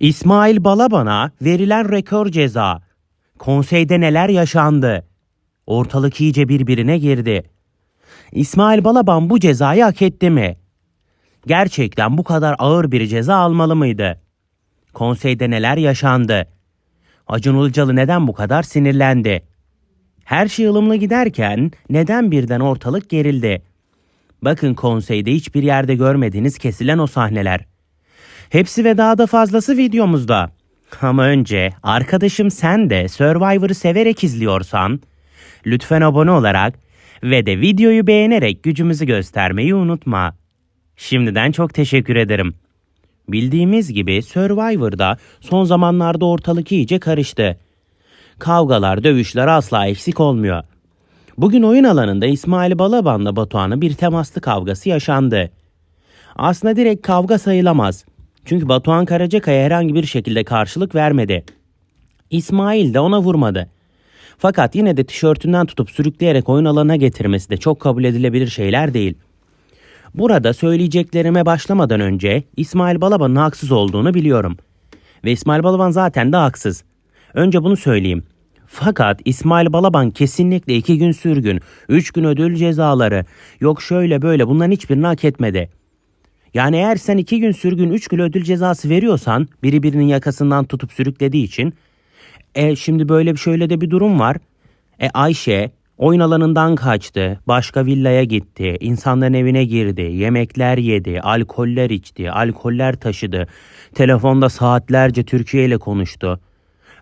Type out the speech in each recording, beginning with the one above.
İsmail Balaban'a verilen rekor ceza. Konseyde neler yaşandı? Ortalık iyice birbirine girdi. İsmail Balaban bu cezayı hak etti mi? Gerçekten bu kadar ağır bir ceza almalı mıydı? Konseyde neler yaşandı? Acun Ilıcalı neden bu kadar sinirlendi? Her şey ılımlı giderken neden birden ortalık gerildi? Bakın konseyde hiçbir yerde görmediğiniz kesilen o sahneler. Hepsi ve daha da fazlası videomuzda. Ama önce arkadaşım sen de Survivor'ı severek izliyorsan lütfen abone olarak ve de videoyu beğenerek gücümüzü göstermeyi unutma. Şimdiden çok teşekkür ederim. Bildiğimiz gibi Survivor'da son zamanlarda ortalık iyice karıştı. Kavgalar, dövüşler asla eksik olmuyor. Bugün oyun alanında İsmail Balaban'la Batuhan'ın bir temaslı kavgası yaşandı. Aslında direkt kavga sayılamaz. Çünkü Batuhan Karacakaya herhangi bir şekilde karşılık vermedi. İsmail de ona vurmadı. Fakat yine de tişörtünden tutup sürükleyerek oyun alanına getirmesi de çok kabul edilebilir şeyler değil. Burada söyleyeceklerime başlamadan önce İsmail Balaban'ın haksız olduğunu biliyorum. Ve İsmail Balaban zaten de haksız. Önce bunu söyleyeyim. Fakat İsmail Balaban kesinlikle iki gün sürgün, üç gün ödül cezaları, yok şöyle böyle bunların hiçbirini hak etmedi. Yani eğer sen iki gün sürgün, üç gün ödül cezası veriyorsan, biri birinin yakasından tutup sürüklediği için, e şimdi böyle bir şöyle de bir durum var. E Ayşe oyun alanından kaçtı, başka villaya gitti, insanların evine girdi, yemekler yedi, alkoller içti, alkoller taşıdı, telefonda saatlerce Türkiye ile konuştu.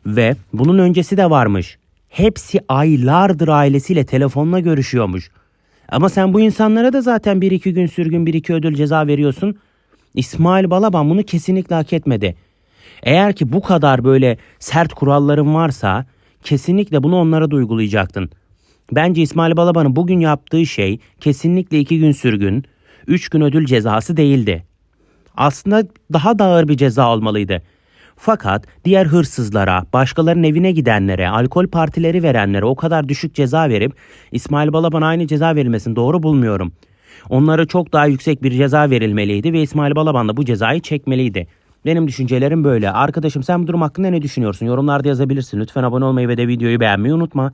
Ve bunun öncesi de varmış. Hepsi aylardır ailesiyle telefonla görüşüyormuş. Ama sen bu insanlara da zaten bir iki gün sürgün bir iki ödül ceza veriyorsun. İsmail Balaban bunu kesinlikle hak etmedi. Eğer ki bu kadar böyle sert kuralların varsa kesinlikle bunu onlara da uygulayacaktın. Bence İsmail Balaban'ın bugün yaptığı şey kesinlikle iki gün sürgün, üç gün ödül cezası değildi. Aslında daha da ağır bir ceza olmalıydı. Fakat diğer hırsızlara, başkalarının evine gidenlere, alkol partileri verenlere o kadar düşük ceza verip İsmail Balaban'a aynı ceza verilmesini doğru bulmuyorum. Onlara çok daha yüksek bir ceza verilmeliydi ve İsmail Balaban da bu cezayı çekmeliydi. Benim düşüncelerim böyle. Arkadaşım sen bu durum hakkında ne düşünüyorsun? Yorumlarda yazabilirsin. Lütfen abone olmayı ve de videoyu beğenmeyi unutma.